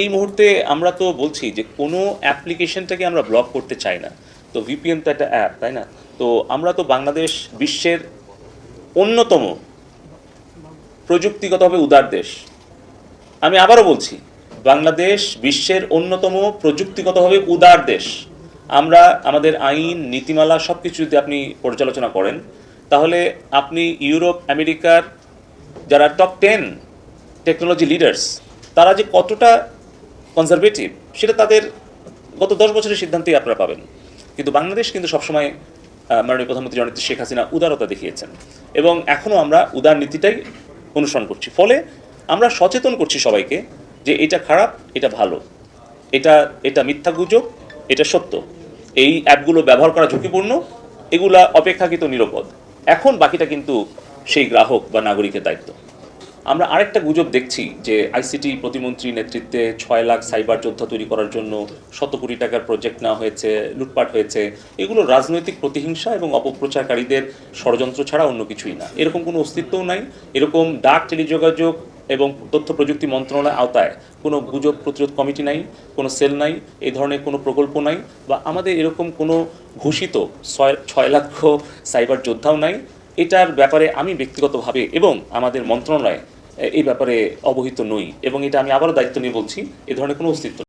এই মুহূর্তে আমরা তো বলছি যে কোনো অ্যাপ্লিকেশনটাকে আমরা ব্লক করতে চাই না। তো ভিপিএন তো একটা অ্যাপ, তাই না? তো আমরা তো বাংলাদেশ বিশ্বের অন্যতম প্রযুক্তিগতভাবে উদার দেশ। আমি আবারও বলছি, বাংলাদেশ বিশ্বের অন্যতম প্রযুক্তিগতভাবে উদার দেশ। আমরা আমাদের আইন, নীতিমালা সব কিছু যদি আপনি পর্যালোচনা করেন, তাহলে আপনি ইউরোপ, আমেরিকার যারা টপ টেন টেকনোলজি লিডার্স তারা যে কতটা কনজারভেটিভ সেটা তাদের গত দশ বছরের সিদ্ধান্তেই আপনারা পাবেন। কিন্তু বাংলাদেশ কিন্তু সবসময় মাননীয় প্রধানমন্ত্রী জননেত্রী শেখ হাসিনা উদারতা দেখিয়েছেন। এবং এখনও আমরা উদার নীতিটাই অনুসরণ করছি। ফলে আমরা সচেতন করছি সবাইকে যে এটা খারাপ, এটা ভালো। এটা এটা মিথ্যা গুজব, এটা সত্য। এই অ্যাপগুলো ব্যবহার করা ঝুঁকিপূর্ণ, এগুলা অপেক্ষাকৃত নিরাপদ। এখন বাকিটা কিন্তু সেই গ্রাহক বা নাগরিকের দায়িত্ব। আমরা আরেকটা গুজব দেখছি যে আইসিটি প্রতিমন্ত্রী নেতৃত্বে ছয় লাখ সাইবার যোদ্ধা তৈরি করার জন্য শত কোটি টাকার প্রজেক্ট নেওয়া হয়েছে, লুটপাট হয়েছে। এগুলো রাজনৈতিক প্রতিহিংসা এবং অপপ্রচারকারীদের ষড়যন্ত্র ছাড়া অন্য কিছুই না। এরকম কোনো অস্তিত্বও নাই। এরকম ডাক টেলিযোগাযোগ এবং তথ্য প্রযুক্তি মন্ত্রণালয়ের আওতায় কোনো গুজব প্রতিরোধ কমিটি নাই, কোনো সেল নাই এই ধরনের কোনো প্রকল্প নাই বা আমাদের এরকম কোনো ঘোষিত ছয় লক্ষ সাইবার যোদ্ধাও নাই। এটার ব্যাপারে আমি ব্যক্তিগতভাবে এবং আমাদের মন্ত্রণালয় এই ব্যাপারে অবহিত নই এবং এটা আমি আবারও দায়িত্ব নিয়ে বলছি, এ ধরনের কোনো অস্তিত্ব।